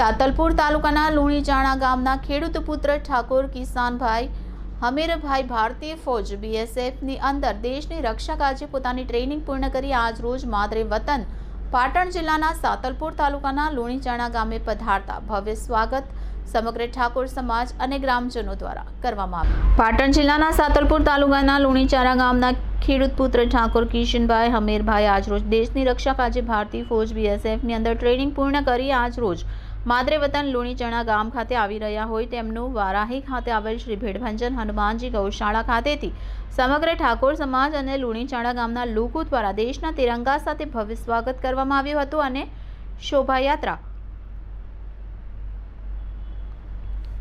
સાતલપુર તાલુકાના લુણીચાણા ગામના ખેડૂત પુત્ર ઠાકોર કિસાનભાઈ હમીરભાઈ ભારતીય ફોજ બીએસએફની અંદર દેશની રક્ષા કાજે પોતાની ટ્રેનિંગ પૂર્ણ કરી આજ રોજ માદરે વતન પાટણ જિલ્લાના સાતલપુર તાલુકાના લુણીચાણા ગામે પધારતા. ભવ્ય સ્વાગત સમગ્ર ઠાકોર સમાજ અને ગ્રામજનો દ્વારા કરવામાં આવ્યું. પાટણ જિલ્લાના સાતલપુર તાલુકાના લુણીચારા ગામના ખેડૂત પુત્ર ઠાકોર કિશનભાઈ હમીરભાઈ આજરોજ દેશની રક્ષા કાજે ભારતીય ફોજ બીએસએફની અંદર ટ્રેનિંગ પૂર્ણ કરી આજરોજ માદરે વતન લુણીચણા ગામ ખાતે આવી રહ્યા હોય તેમનું વારાહી ખાતે આવેલ શ્રી ભેડભંજન હનુમાનજી ગૌશાળા ખાતેથી સમગ્ર ઠાકોર સમાજ અને લુણીચણા ગામના લોકો દ્વારા દેશના તિરંગા સાથે ભવ્ય સ્વાગત કરવામાં આવ્યું હતું અને શોભાયાત્રા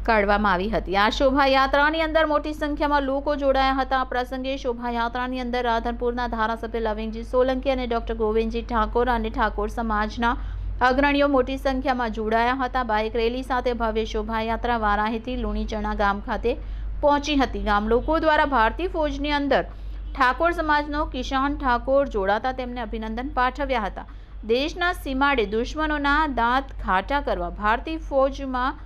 કાઢવામાં આવી હતી. આ શોભાયાત્રાની અંદર મોટી સંખ્યામાં લોકો જોડાયા હતા. આ પ્રસંગે શોભાયાત્રાની અંદર રાધનપુરના ધારાસભ્ય લવિંગજી સોલંકી અને ડોક્ટર ગોવિંદજી ઠાકોર અને ઠાકોર સમાજના અગ્રણીઓ મોટી સંખ્યામાં જોડાયા હતા. બાઇક રેલી સાથે ભવ્ય શોભાયાત્રા વારાહીથી લુણીચણા ગામ ખાતે પહોંચી હતી. ગામ લોકો દ્વારા ભારતીય ફોજની અંદર ઠાકોર સમાજનો કિશાન ઠાકોર જોડાતા તેમને અભિનંદન પાઠવ્યા હતા. દેશના સીમાડે દુશ્મનોના દાંત ખાટા કરવા ભારતીય ફોજમાં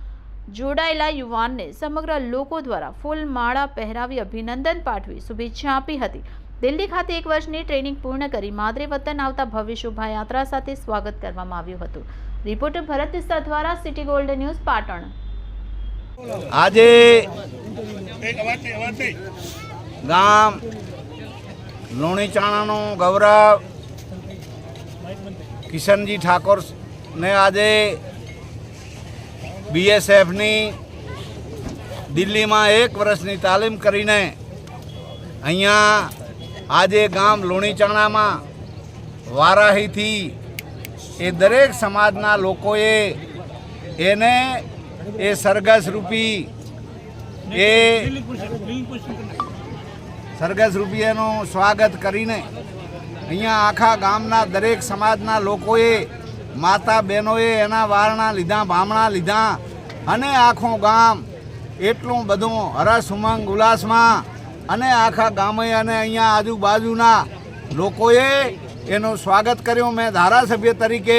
જોડાયેલા યુવાનને સમગ્ર લોકો દ્વારા ફૂલ માળા પહેરાવી અભિનંદન પાઠવી શુભેચ્છા આપી હતી. દિલ્હી ખાતે એક વર્ષની ટ્રેનિંગ પૂર્ણ કરી માદરે વતન આવતા ભવ્ય શોભાયાત્રા સાથે સ્વાગત કરવામાં આવ્યું હતું. રિપોર્ટર ભરત દ્વારા સિટી ગોલ્ડ ન્યૂઝ પાટણ. આજે ગામ લુણીચાણાનો ગૌરવ કિશનજી ઠાકોર ને આજે બીએસએફની દિલ્હીમાં એક વર્ષની તાલીમ કરીને અહીંયા આજે ગામ લુણીચણામાં વારાહીથી એ દરેક સમાજના લોકોએ એને એ સરઘસ રૂપી એ સરગસ રૂપી એનું સ્વાગત કરીને અહીંયા આખા ગામના દરેક સમાજના લોકોએ માતા બહેનોએ એના વારણા લીધા ભામણા લીધા અને આખું ગામ એટલું બધું હરસ ઉમંગ ઉલ્લાસમાં અને આખા ગામે અને અહીંયા આજુબાજુના લોકોએ એનું સ્વાગત કર્યું. મેં ધારાસભ્ય તરીકે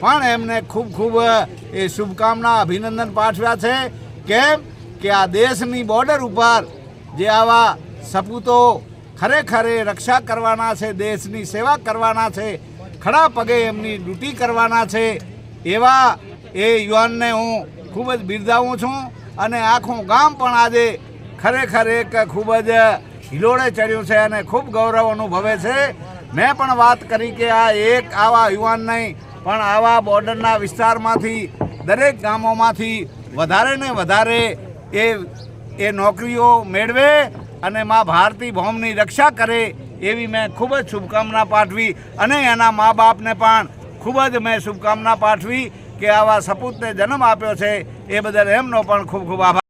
પણ એમને ખૂબ ખૂબ એ શુભકામના, અભિનંદન પાઠવ્યા છે કેમ કે આ દેશની બોર્ડર ઉપર જે આવા સપૂતો ખરેખર રક્ષા કરવાના છે, દેશની સેવા કરવાના છે, ખડા પગે એમની ડ્યુટી કરવાના છે, એવા એ યુવાનને હું ખૂબ જ બિરદાવું છું. અને આખું ગામ પણ આજે ખરેખર એક ખૂબ જ હિલોળે ચડ્યું છે અને ખૂબ ગૌરવ અનુભવે છે. મેં પણ વાત કરી કે આ એક આવા યુવાન નહીં, પણ આવા બોર્ડરના વિસ્તારમાંથી, દરેક ગામોમાંથી વધારે ને વધારે એ એ નોકરીઓ મેળવે અને મા ભારતી ભૌમની રક્ષા કરે એવી મેં ખૂબ જ શુભકામના પાઠવી અને એના મા બાપને પણ ખૂબ જ મેં શુભકામના પાઠવી કે આવા સપૂતને જન્મ આપ્યો છે. એ બદલ એમનો પણ ખૂબ ખૂબ આભાર.